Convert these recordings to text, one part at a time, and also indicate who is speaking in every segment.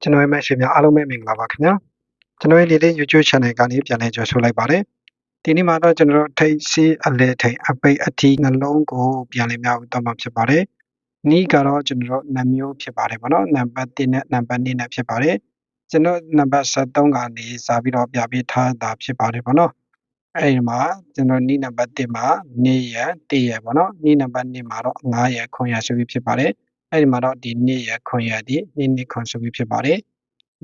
Speaker 1: ကျွန်တော်ရဲ့မိတ်ဆွေများအားလုံးပဲမင်္ဂလာပါခင်ဗျာကျွန်တော်ရဲ့လေးလေး YouTube channel ကနေပြန်လည်ကြိုဆိုလိုက်ပါတယ်ဒီနေ့မှာတော့ကျွန်တော်တို့ထိတ်စီးအလဲထိန်အပိတ်အထီးနှလုံးကိုပြန်လည်မြောက်တော့မှာဖြစ်ပါတယ်နီးကတော့ကျွန်တော်တို့နှမျိုးဖြစ်ပါတယ်ဗောနော်နံပါတ်1နဲ့နံပါတ်2နဲ့ဖြစ်ပါတယ်ကျွန်တော်နံပါတ်73ကနေစာပြီးတော့ပြပေးထားတာဖြစ်ပါတယ်ဗောနော်အဲဒီမှာကျွန်တော်နီးနံပါတ်1မှာနေရ1ရဗောနော်နီးနံပါတ်2မှာတော့9ရ9ရဆိုပြီးဖြစ်ပါတယ် အဲ့ဒီမှာတော့ဒီနေ့ရခွန်ရဒီနေ့နေ့ခွန်ဆိုပြီးဖြစ်ပါတယ်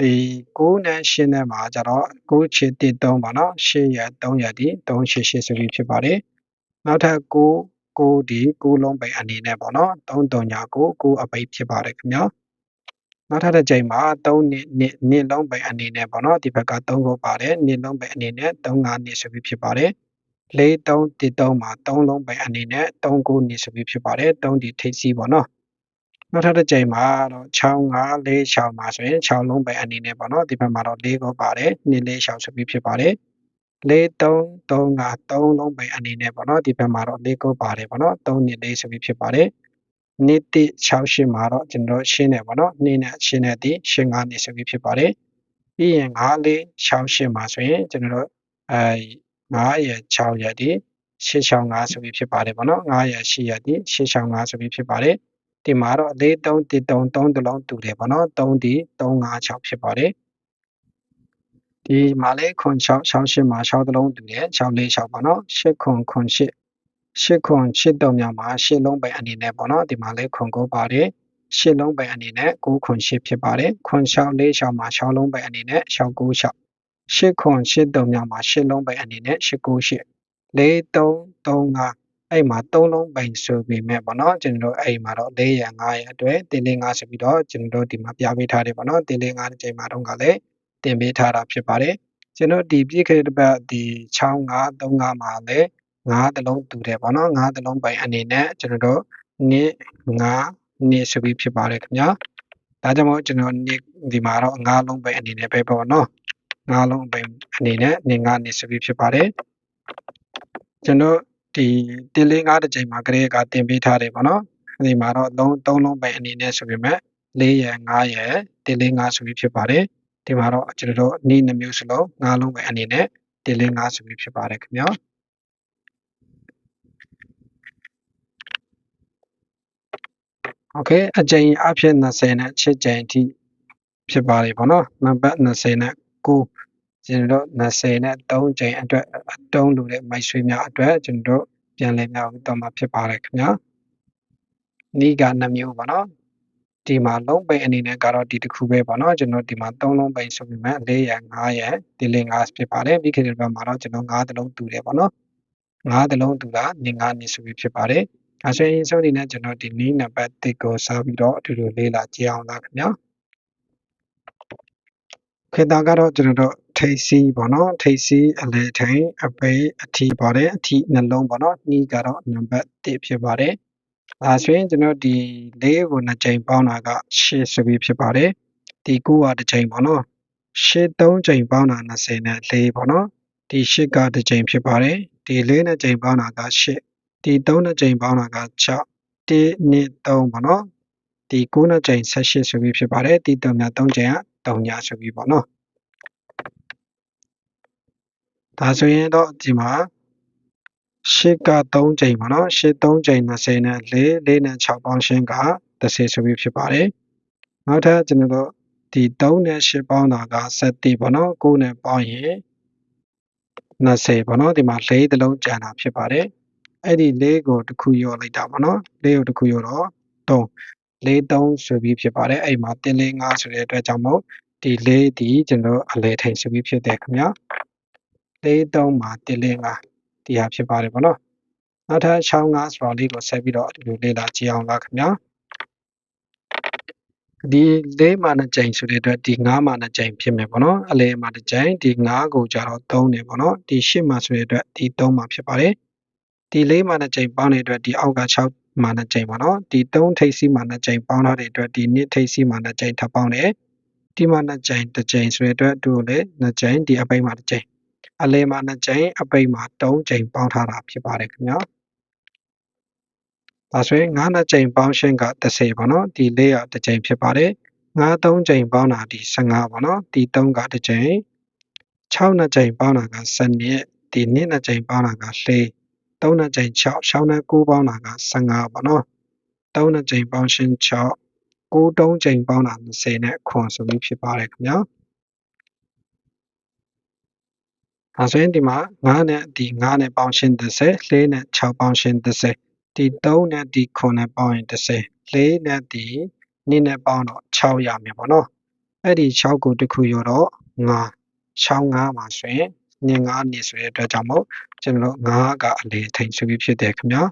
Speaker 1: ဒီ9နဲ့10နဲ့မှာကျတော့9ချစ်3ပါနော်10ရ3ရဒီ3ချစ်10ဆိုပြီးဖြစ်ပါတယ်နောက်ထပ်9 9ဒီ9လုံးပိန်အနေနဲ့ပေါ့နော်3 3ညာ9 9အပိတ်ဖြစ်ပါတယ်ခင်ဗျာနောက်ထပ်တစ်ချိန်မှာ3နှစ်နှစ်နှစ်လုံးပိန်အနေနဲ့ပေါ့နော်ဒီဘက်က3ကိုပါတယ်နှစ်လုံးပိန်အနေနဲ့3 5နှစ်ဆိုပြီးဖြစ်ပါတယ်4 3 3မှာ3လုံးပိန်အနေနဲ့3 9နှစ်ဆိုပြီးဖြစ်ပါတယ်3ဒီထိပ်စီးပေါ့နော် နောက်ထပ်တစ်ကြိမ်မှာတော့6 5 4 6မှာဆိုရင်6လုံးပဲအနေနဲ့ပေါ့နော်ဒီဘက်မှာတော့4ကိုပါတယ်2 4 6ဆိုပြီးဖြစ်ပါတယ်4 3 3က3လုံးပဲအနေနဲ့ပေါ့နော်ဒီဘက်မှာတော့4ကိုပါတယ်ပေါ့နော်3 2 4ဆိုပြီးဖြစ်ပါတယ်နေ့တိ6ရှင်းမှာတော့ကျွန်တော်ရှင်းတယ်ပေါ့နော်နေ့နဲ့ရှင်းတဲ့ဒီရှင်း9နေဆိုပြီးဖြစ်ပါတယ်ပြီးရင်9 4 6ရှင်းမှာဆိုရင်ကျွန်တော်အဲ9ရ6ရဒီ665ဆိုပြီးဖြစ်ပါတယ်ပေါ့နော်9ရ8ရဒီ665ဆိုပြီးဖြစ်ပါတယ် ဒီမှာတော့၄3 1 3 3တလုံးတူတယ်ပေါ့နော်3ဒီ3 5 6ဖြစ်ပါတယ်ဒီမှာလေခွန်6 6 8မှာ6တလုံးတူတယ်6 4 6ပေါ့နော်8ခွန်ခွန်8 8ခွန်8တုံမြောက်မှာ8လုံးပဲအနေနဲ့ပေါ့နော်ဒီမှာလေခွန်9ပါတယ်8လုံးပဲအနေနဲ့9ခွန်8ဖြစ်ပါတယ်ခွန်6 4 6မှာ6လုံးပဲအနေနဲ့6 9 6 8ခွန်8တုံမြောက်မှာ8လုံးပဲအနေနဲ့8 9 8 4 3 3 5 အဲ့မှာ3လုံးပိုင်ဆိုပေမဲ့ပေါ့နော်ကျွန်တော်တို့အဲ့မှာတော့4ရ5ရအတွက်တင်းလေး5ဆိုပြီးတော့ကျွန်တော်တို့ဒီမှာပြပေးထားတယ်ပေါ့နော်တင်းလေး5တစ်ချိန်မှာတော့ကလည်းတင်ပေးထားတာဖြစ်ပါတယ်ကျွန်တော်ဒီပြည့်ခေတပတ်ဒီ6 5 3 5မှာလည်း5တလုံးတူတယ်ပေါ့နော်5တလုံးပိုင်အနေနဲ့ကျွန်တော်တို့နေ့5နေ့ဆိုပြီးဖြစ်ပါတယ်ခင်ဗျာဒါကြောင့်မို့ကျွန်တော်နေ့ဒီမှာတော့5လုံးပိုင်အနေနဲ့ပဲပေါ့နော်5လုံးပိုင်အနေနဲ့နေ့5နေ့ဆိုပြီးဖြစ်ပါတယ်ကျွန်တော် ဒီတင်လေး၅တစ်ချိန်မှာကလေးကတင်ပေးထားတယ်ပေါ့နော်ဒီမှာတော့လုံး၃လုံးပဲအနေနဲ့ဆိုပေမဲ့၄ရယ်၅ရယ်တင်လေး၅ဆိုပြီးဖြစ်ပါတယ်ဒီမှာတော့ကျွန်တော်တို့နေ့နှမျိုးစလုံး၅လုံးပဲအနေနဲ့တင်လေး၅ဆိုပြီးဖြစ်ပါတယ်ခင်ဗျာโอเคအကြိမ်အဖြစ်20နဲ့7ကြိမ်အထိဖြစ်ပါတယ်ပေါ့နော်နံပါတ်20နဲ့9 ကျွန်တော်တို့20နဲ့3ကြိမ်အတွက်အတုံးလို့တဲ့မိုက်ဆွေးများအတွက်ကျွန်တော်တို့ပြန်လည်မြောက်တော့မှာဖြစ်ပါတယ်ခင်ဗျာနီးက2မျိုးပေါ့နော်ဒီမှာလုံးပိန်အနေနဲ့ကတော့ဒီတစ်ခုပဲပေါ့နော်ကျွန်တော်ဒီမှာ3လုံးပိန်ဆိုပြီးမှ4ရ5ရဒီလေး5ဖြစ်ပါတယ်ပြီးခဲ့တဲ့ဘက်မှာတော့ကျွန်တော်5တလုံးတူတယ်ပေါ့နော်5တလုံးတူတာနေ5နေဆိုပြီးဖြစ်ပါတယ်အဲဆိုရင်ဆုံးအနေနဲ့ကျွန်တော်ဒီနီးနံပါတ်1ကိုစားပြီးတော့အတူတူလေးလာကြည့်အောင်လားခင်ဗျာခေတ္တကတော့ကျွန်တော်တို့ ထိတ်စီးပေါ့နော်ထိတ်စီးအလဲထိန်အပိအထီပါတယ်အထီနှလုံးပေါ့နော်နှီးကတော့နံပါတ်1ဖြစ်ပါတယ်အဲဆိုရင်ကျွန်တော်ဒီ၄ကို2ချိန်ပေါင်းတာက8ဆိုပြီးဖြစ်ပါတယ်ဒီ9ကတစ်ချိန်ပေါ့နော်8 3ချိန်ပေါင်းတာ20နဲ့4ပေါ့နော်ဒီ8ကတစ်ချိန်ဖြစ်ပါတယ်ဒီ4နဲ့ချိန်ပေါင်းတာက8ဒီ3နဲ့ချိန်ပေါင်းတာက6 1 2 3ပေါ့နော်ဒီ9နဲ့ချိန်18ဆိုပြီးဖြစ်ပါတယ်ဒီ3များ3ချိန်က3ညာဆိုပြီးပေါ့နော် ဒါဆိုရင်တော့ဒီမှာ8က3ချိန်ပါနော်8 3ချိန်20နဲ့4 4နဲ့6ပေါင်းရှင်းက30ဆိုပြီးဖြစ်ပါတယ်နောက်ထပ်ကျွန်တော်တို့ဒီ3နဲ့8ပေါင်းတာက7ပေါ့နော်9နဲ့ပေါင်းရင်20ပေါ့နော်ဒီမှာ4တလုံးကျန်တာဖြစ်ပါတယ်အဲ့ဒီ4ကိုတစ်ခုရောလိုက်တာပေါ့နော်4ကိုတစ်ခုရောတော့3 4 3ဆိုပြီးဖြစ်ပါတယ်အဲ့မှာတင်းလေး5ဆိုတဲ့အတွက်ကြောင့်မို့ဒီ4ဒီကျွန်တော်အလဲထိန်ဆိုပြီးဖြစ်တယ်ခင်ဗျာ 4 3မှာတင်းလေး5ဒီဟာဖြစ်ပါတယ်ပေါ့နော်နောက်ထပ်6 5ဆိုတော့လေးကိုဆက်ပြီးတော့ဒီလိုလေ့လာကြည့်အောင်ပါခင်ဗျာဒီ၄မှာနှစ်ကြိမ်ဆိုတဲ့အတွက်ဒီ9မှာနှစ်ကြိမ်ဖြစ်မယ်ပေါ့နော်အလဲမှာတစ်ကြိမ်ဒီ9ကိုကြတော့3နေပေါ့နော်ဒီ10မှာဆိုတဲ့အတွက်ဒီ3မှာဖြစ်ပါတယ်ဒီ၄မှာနှစ်ကြိမ်ပေါင်းတဲ့အတွက်ဒီအောက်က6မှာနှစ်ကြိမ်ပေါ့နော်ဒီ3ထိပ်စီးမှာနှစ်ကြိမ်ပေါင်းထားတဲ့အတွက်ဒီ2ထိပ်စီးမှာနှစ်ကြိမ်ထပ်ပေါင်းတယ်ဒီမှာနှစ်ကြိမ်တစ်ကြိမ်ဆိုတဲ့အတွက်တို့လည်းနှစ်ကြိမ်ဒီအပိတ်မှာတစ်ကြိမ် အလဲမှာနှစ်ကြိမ်အပိတ်မှာ3ကြိမ်ပေါင်းထားတာဖြစ်ပါတယ်ခင်ဗျာဒါဆိုရင်9နှစ်ကြိမ်ပေါင်းရှင်းက30ပေါ့နော်ဒီ400တစ်ကြိမ်ဖြစ်ပါတယ်ငါးသုံးကြိမ်ပေါင်းတာဒီ15ပေါ့နော်ဒီ3ကတစ်ကြိမ်6နှစ်ကြိမ်ပေါင်းတာက7နှစ်ဒီနှစ်နှစ်ကြိမ်ပေါင်းတာက4 3နှစ်ကြိမ်6 6နဲ့9ပေါင်းတာက15ပေါ့နော်3နှစ်ကြိမ်ပေါင်းရှင်း6 9တုံးကြိမ်ပေါင်းတာ20နဲ့ခွန်ဆိုပြီးဖြစ်ပါတယ်ခင်ဗျာ ဒါဆိုရင်ဒီမှာ9နဲ့ဒီ9နဲ့ပေါင်းရှင်း30 4နဲ့6ပေါင်းရှင်း30ဒီ3နဲ့ဒီ9နဲ့ပေါင်းရင်30 4နဲ့ဒီ2နဲ့ပေါင်းတော့6ရမယ်ပေါ့နော်အဲ့ဒီ6ကိုတစ်ခုရောတော့9 6 9မှာဆိုရင်ည9နေဆိုတဲ့အတွက်ကြောင့်မို့ကျွန်တော်9ကအလေထိန်ဆိုပြီးဖြစ်တယ်ခင်ဗျာ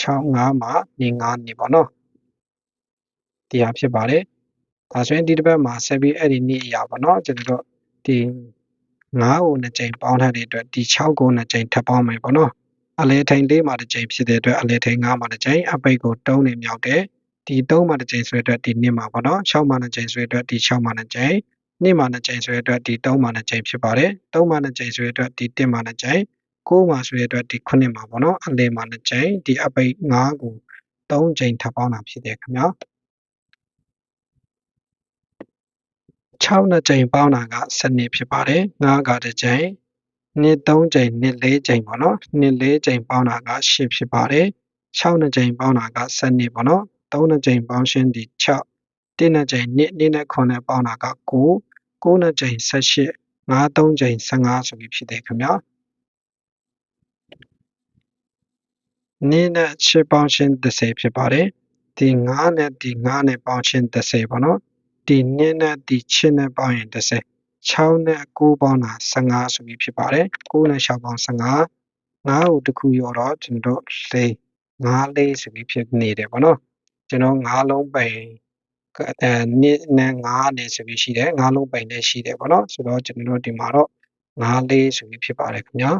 Speaker 1: 6 9မှာည9နေပေါ့နော်ဒီဟာဖြစ်ပါတယ်ဒါဆိုရင်ဒီတစ်ပတ်မှာဆက်ပြီးအဲ့ဒီနေ့အရာပေါ့နော်ကျွန်တော်တို့ဒီ 9ကို2ကြိမ်ပေါင်းထားတဲ့အတွက်ဒီ6ကို2ကြိမ်ထပ်ပေါင်းမယ်ပေါ့နော်အလဲထိန်လေးမှာတစ်ကြိမ်ဖြစ်တဲ့အတွက်အလဲထိန်9မှာတစ်ကြိမ်အပိတ်ကို3နဲ့မြောက်တယ်ဒီ3မှာတစ်ကြိမ်ဆိုတဲ့အတွက်ဒီ2မှာပေါ့နော်6မှာ2ကြိမ်ဆိုတဲ့အတွက်ဒီ6မှာ2ကြိမ်2မှာ2ကြိမ်ဆိုတဲ့အတွက်ဒီ3မှာ2ကြိမ်ဖြစ်ပါတယ်3မှာ2ကြိမ်ဆိုတဲ့အတွက်ဒီ1မှာ2ကြိမ်9မှာဆိုတဲ့အတွက်ဒီ9မှာပေါ့နော်အလဲမှာ2ကြိမ်ဒီအပိတ်9ကို3ကြိမ်ထပ်ပေါင်းတာဖြစ်တယ်ခင်ဗျာ 6နှစ်ကြိမ်ပေါင်းတာက7နှစ်ဖြစ်ပါတယ်9ကတစ်ကြိမ်နှစ်3ကြိမ်နှစ်4ကြိမ်ပေါ့နော်နှစ်4ကြိမ်ပေါင်းတာက8ဖြစ်ပါတယ်6နှစ်ကြိမ်ပေါင်းတာက7နှစ်ပေါ့နော်3နှစ်ကြိမ်ပေါင်းရှင်းဒီ6တင်းနှစ်ကြိမ်နှစ်နှစ်နဲ့9နဲ့ပေါင်းတာက9 9နှစ်ကြိမ်18 5 3ကြိမ်15ဆိုပြီးဖြစ်တယ်ခင်ဗျာနှစ်နဲ့8ပေါင်းရှင်း30ဖြစ်ပါတယ်ဒီ9နဲ့ဒီ9နဲ့ပေါင်းရှင်း30ပေါ့နော် ဒီ2နဲ့ဒီ8နဲ့ပေါင်းရင်30 6နဲ့9ပေါင်းတာ15ဆိုပြီးဖြစ်ပါတယ်9နဲ့6ပေါင်း15 9ကိုတစ်ခုရောတော့ကျွန်တော်၄9လေးဆိုပြီးဖြစ်နေတယ်ပေါ့နော်ကျွန်တော်9လုံးပိန်အဲနှစ်နဲ့9နဲ့ဆိုပြီးရှိတယ်9လုံးပိန်နဲ့ရှိတယ်ပေါ့နော်ဆိုတော့ကျွန်တော်တို့ဒီမှာတော့9လေးဆိုပြီးဖြစ်ပါတယ်ခင်ဗျာ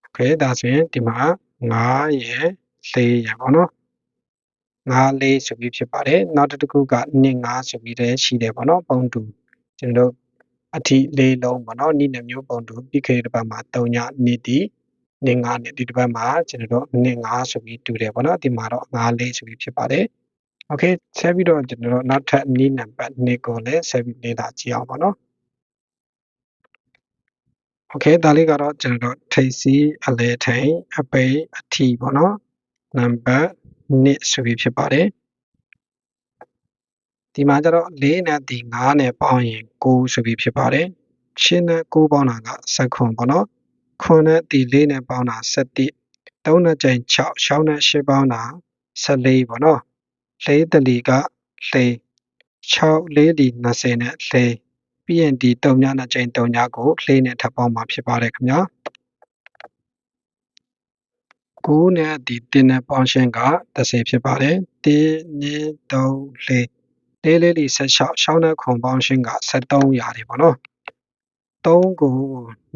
Speaker 1: โอเคဒါဆိုရင်ဒီမှာ9ရယ်4ရယ်ပေါ့နော် 9လေးဆိုပြီးဖြစ်ပါတယ်နောက်တစ်ခုက2 5ဆိုပြီးလည်းရှိတယ်ပေါ့နော်ပုံတူကျွန်တော်တို့အထီလေးလုံးပေါ့နော်နိနဲ့မျိုးပုံတူပြီးခဲ့တဲ့ဘက်မှာ3ညနိတီနိ9နဲ့ဒီတစ်ပတ်မှာကျွန်တော်တို့နိ9ဆိုပြီးတူတယ်ပေါ့နော်ဒီမှာတော့9လေးဆိုပြီးဖြစ်ပါတယ်โอเคဆက်ပြီးတော့ကျွန်တော်တို့နောက်ထပ်နိနံပါတ်2ကိုလည်းဆက်ပြီးလေ့လာကြည့်အောင်ပေါ့နော်โอเคဒါလေးကတော့ကျွန်တော်တို့ထိပ်စီးအလဲထိန်အပိတ်အထီပေါ့နော်နံပါတ် 2ဆိုပြီးဖြစ်ပါတယ်ဒီမှာကျတော့4နဲ့ဒီ9နဲ့ပေါင်းရင်9ဆိုပြီးဖြစ်ပါတယ်ရှင်းနဲ့9ပေါင်းတာက7ခွန်ပေါ့နော်ခွန်နဲ့ဒီ4နဲ့ပေါင်းတာ7 3နဲ့ကျင်6 6နဲ့8ပေါင်းတာ14ပေါ့နော်4တလီက4 6 4ဒီ20နဲ့4ပြီးရင်ဒီ3ညနဲ့ကျင်3ညကို4နဲ့ထပ်ပေါင်းမှာဖြစ်ပါတယ်ခင်ဗျာ 9နဲ့ဒီ1နဲ့ပေါင်းရှင်းက30ဖြစ်ပါတယ်1 2 3 4လေးလေးလေး16ရှောင်းတဲ့ခွန်ပေါင်းရှင်းက73ရတယ်ပေါ့နော်3ကို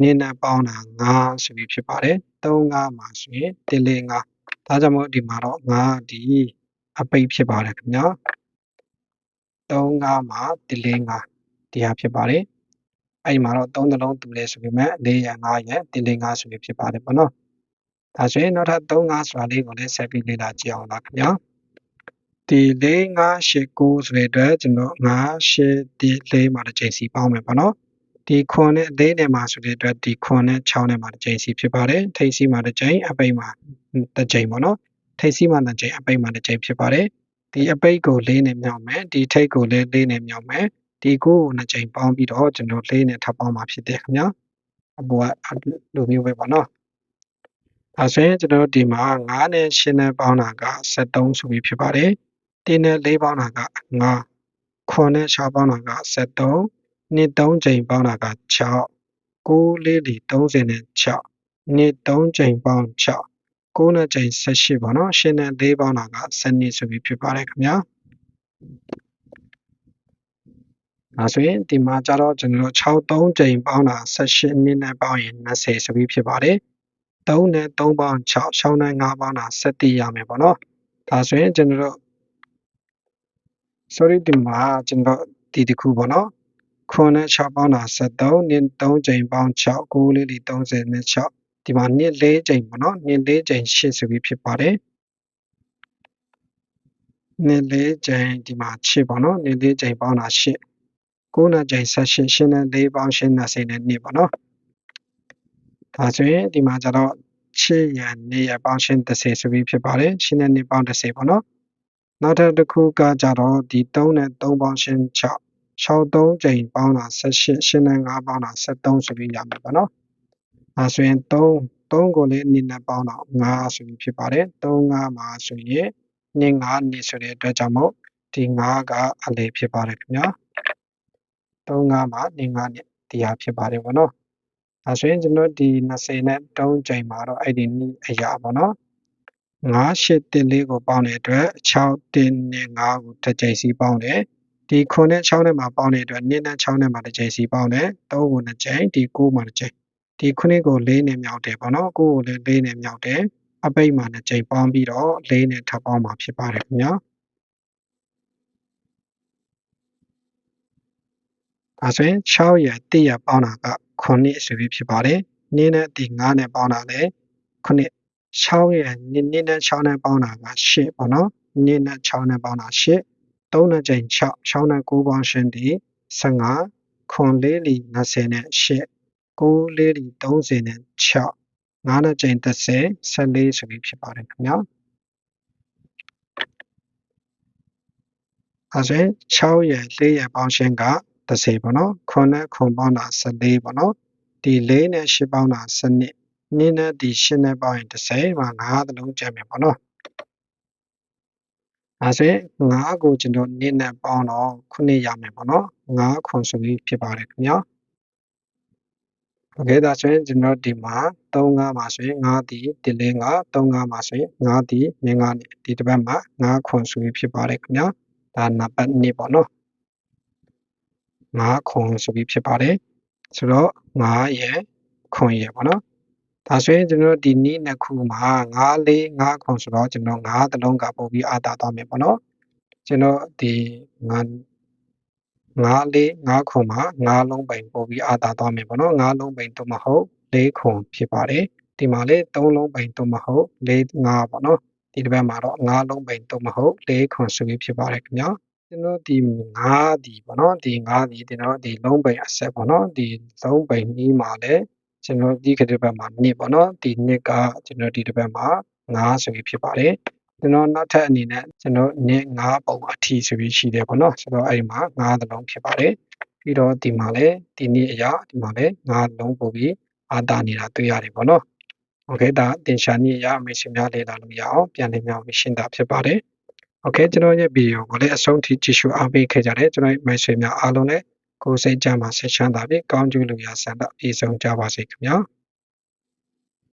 Speaker 1: နင်းနဲ့ပေါင်းတာ9ဆိုပြီးဖြစ်ပါတယ်3 5မှာဆိုရင်1 4 5ဒါကြောင့်မို့ဒီမှာတော့9ဒီအပိတ်ဖြစ်ပါတယ်ခင်ဗျာ3 5မှာ1 4 5ဒီဟာဖြစ်ပါတယ်အဲ့ဒီမှာတော့3နှလုံးတူလဲဆိုပေမဲ့4ရ5ရ1 4 5ဆိုပြီးဖြစ်ပါတယ်ပေါ့နော် ဒါဆိုရင်နောက်ထပ်3 5ဆိုတာလေးကိုလည်းဆက်ပြီးလေ့လာကြည့်အောင်ပါခင်ဗျာဒီ4 5 8 9ဆိုတဲ့အတွက်ကျွန်တော်5 8ဒီ4မှာတစ်ချိန်စီပေါင်းမယ်ပေါ့နော်ဒီခွန်နဲ့အသေးနဲ့မှာဆိုတဲ့အတွက်ဒီခွန်နဲ့6နဲ့မှာတစ်ချိန်စီဖြစ်ပါတယ်ထိပ်စီမှာတစ်ချိန်အပိတ်မှာတစ်ချိန်ပေါ့နော်ထိပ်စီမှာတစ်ချိန်အပိတ်မှာတစ်ချိန်ဖြစ်ပါတယ်ဒီအပိတ်ကို4နဲ့မြောက်မယ်ဒီထိပ်ကိုလည်း4နဲ့မြောက်မယ်ဒီကိုကိုနှစ်ချိန်ပေါင်းပြီးတော့ကျွန်တော်4နဲ့ထပ်ပေါင်းမှာဖြစ်တယ်ခင်ဗျာအပေါ်ကလိုမျိုးပဲပေါ့နော် ဒါဆိုရင်ကျွန်တော်တို့ဒီမှာ9နဲ့10နဲ့ပေါင်းတာက73ဆိုပြီးဖြစ်ပါတယ်တင်းနဲ့၄ပေါင်းတာက9ခွန်နဲ့6ပေါင်းတာက73နှစ်3ချိန်ပေါင်းတာက6 9လေးလီ30နဲ့6နှစ်3ချိန်ပေါင်း6 9နဲ့ချိန်18ပေါ့နော်8နဲ့4ပေါင်းတာက7နှစ်ဆိုပြီးဖြစ်ပါတယ်ခင်ဗျာဒါဆိုရင်ဒီမှာကျတော့ကျွန်တော်တို့6 3ချိန်ပေါင်းတာ18နှစ်နဲ့ပေါင်းရင်20ဆိုပြီးဖြစ်ပါတယ် 3နဲ့3ပေါင်း6 6နဲ့5ပေါင်းတာ7ရမယ်ပေါ့နော်ဒါဆိုရင်ကျွန်တော်တို့ sorry ဒီမှာကျွန်တော်ဒီတစ်ခုပေါ့နော်ခွန်နဲ့6ပေါင်းတာ73နင်း3ချိန်ပေါင်း6 9လေးလီ30နဲ့6ဒီမှာနှစ်4ချိန်ပေါ့နော်နှစ်4ချိန်8ဆိုပြီးဖြစ်ပါတယ်နှစ်လေးကြိမ်ဒီမှာချစ်ပေါ့နော်နှစ်လေးကြိမ်ပေါင်းတာ8 9နဲ့ကြိမ်18ရှင်းနဲ့4ပေါင်းရှင်းနဲ့စိနဲ့2ပေါ့နော် ဒါဆိုရင်ဒီမှာကျတော့ချစ်ရန်နေရပေါင်းရှင်း30ဆိုပြီးဖြစ်ပါတယ်ရှင်းနဲ့2ပေါင်း30ပေါ့နော်နောက်ထပ်တစ်ခုကကြတော့ဒီ3နဲ့3ပေါင်းရှင်း6 6 3ကြိမ်ပေါင်းတာ18ရှင်းနဲ့5ပေါင်းတာ73ဆိုပြီးရမယ်ပေါ့နော်ဒါဆိုရင်3 3ကိုလည်း2နဲ့ပေါင်းတော့5ဆိုပြီးဖြစ်ပါတယ်3 5မှာဆိုရင်2 5 2ဆိုတဲ့အတွက်ကြောင့်မို့ဒီ5ကအလေဖြစ်ပါတယ်ခင်ဗျာ3 5မှာ2 5နဲ့ဒီဟာဖြစ်ပါတယ်ပေါ့နော် ဒါဆိုရင်ကျွန်တော်ဒီ20နဲ့3ကြိမ်မှာတော့အဲ့ဒီနည်းအရာပေါ့နော်9 8တင်လေးကိုပေါင်းတဲ့အတွက်6တင်နဲ့5ကိုတစ်ကြိမ်စီပေါင်းတယ်ဒီ9နဲ့6နဲ့မှာပေါင်းတဲ့အတွက်2နဲ့6နဲ့မှာတစ်ကြိမ်စီပေါင်းတယ်3ကို2ကြိမ်ဒီ9မှာတစ်ကြိမ်ဒီ9ကို4နဲ့မြောက်တယ်ပေါ့နော်9ကိုလည်း4နဲ့မြောက်တယ်အပိတ်မှာ2ကြိမ်ပေါင်းပြီးတော့4နဲ့ထပ်ပေါင်းမှာဖြစ်ပါတယ်ခင်ဗျာဒါဆိုရင်6ရယ်1ရပေါင်းတာက 9ဆိုပြီးဖြစ်ပါတယ်။2နဲ့ဒီ9နဲ့ပေါင်းတာလည်း9 6ရယ်2နဲ့6နဲ့ပေါင်းတာက8ပေါ့နော်။2နဲ့6နဲ့ပေါင်းတာ8 3နဲ့ချိန်6 6နဲ့9ပေါင်းရှင်းဒီ15ခွန်လေးလီ20နဲ့8 9လေးလီ30နဲ့6 9နဲ့ချိန်30 14ဆိုပြီးဖြစ်ပါတယ်ခင်ဗျာ။အဲဆိုရင်6ရယ်4ရယ်ပေါင်းရှင်းက 30ပေါ့နော်ခွန်နဲ့ခွန်ပေါင်းတာ14ပေါ့နော်ဒီ4နဲ့8ပေါင်းတာ7နှစ်နဲ့ဒီ8နဲ့ပေါင်းရင်30မှာ9သလုံးကျန်မယ်ပေါ့နော်အဲဆိုရင်9ကိုကျွန်တော်2နဲ့ပေါင်းတော့9ရမယ်ပေါ့နော်9ခွန်ဆိုပြီးဖြစ်ပါတယ်ခင်ဗျာโอเคဒါဆိုရင်ကျွန်တော်ဒီမှာ3 5မှာဆိုရင်9ဒီဒီလေး9 3 5မှာဆိုရင်9ဒီမြင်း9နဲ့ဒီတစ်ပတ်မှာ9ခွန်ဆိုပြီးဖြစ်ပါတယ်ခင်ဗျာဒါနံပါတ်2ပေါ့နော် 5ခွန်ဆိုပြီးဖြစ်ပါတယ်ဆိုတော့5ရယ်ခွန်ရယ်ပေါ့နော်ဒါဆိုရင်ကျွန်တော်ဒီနည်းနှစ်ခုမှာ5 4 5ခွန်ဆိုတော့ကျွန်တော်5တလုံးကပို့ပြီးအာတာသွားမယ်ပေါ့နော်ကျွန်တော်ဒီ5 5 4 5ခွန်မှာ5လုံးပိန်ပို့ပြီးအာတာသွားမယ်ပေါ့နော်5လုံးပိန်တော့မဟုတ်4ခွန်ဖြစ်ပါတယ်ဒီမှာလေ3လုံးပိန်တော့မဟုတ်4 5ပေါ့နော်ဒီတစ်ပတ်မှာတော့5လုံးပိန်တော့မဟုတ်4ခွန်ဆိုပြီးဖြစ်ပါတယ်ခင်ဗျာ ကျွန်တော်ဒီ9ဒီပေါ့နော်ဒီ9ဒီကျွန်တော်ဒီလုံးပိန်အဆက်ပေါ့နော်ဒီလုံးပိန်နီးမှာလဲကျွန်တော်ဒီကတစ်ပတ်မှာ2ပေါ့နော်ဒီ2ကကျွန်တော်ဒီတစ်ပတ်မှာ9ဆိုပြီးဖြစ်ပါတယ်ကျွန်တော်နောက်ထပ်အနေနဲ့ကျွန်တော်နှစ်9ပုံအထီဆိုပြီးရှိတယ်ပေါ့နော်ဆိုတော့အဲ့ဒီမှာ9သလုံးဖြစ်ပါတယ်ပြီးတော့ဒီမှာလဲဒီနေ့အရာဒီမှာလဲ9လုံးပို့ပြီးအာတာနေတာတွေ့ရတယ်ပေါ့နော်โอเคဒါတင်ရှာနည်းအရာမေးရှင်များလေ့လာလို့ရအောင်ပြန်လည်မြောက်ရှင်းတာဖြစ်ပါတယ် โอเคကျွန်တော်ရဲ့ဗီဒီယိုကိုလည်းအဆုံးထိကြည့်ရှုအားပေးခဲ့ကြတယ်ကျွန်တော်ရဲ့မိတ်ဆွေများအားလုံးလည်းကိုယ်စိတ်ကြမှာဆက်ချမ်းသာပြီးကောင်းကျိုးလူရဆန္ဒပြည့်စုံကြပါစေခင်ဗျာ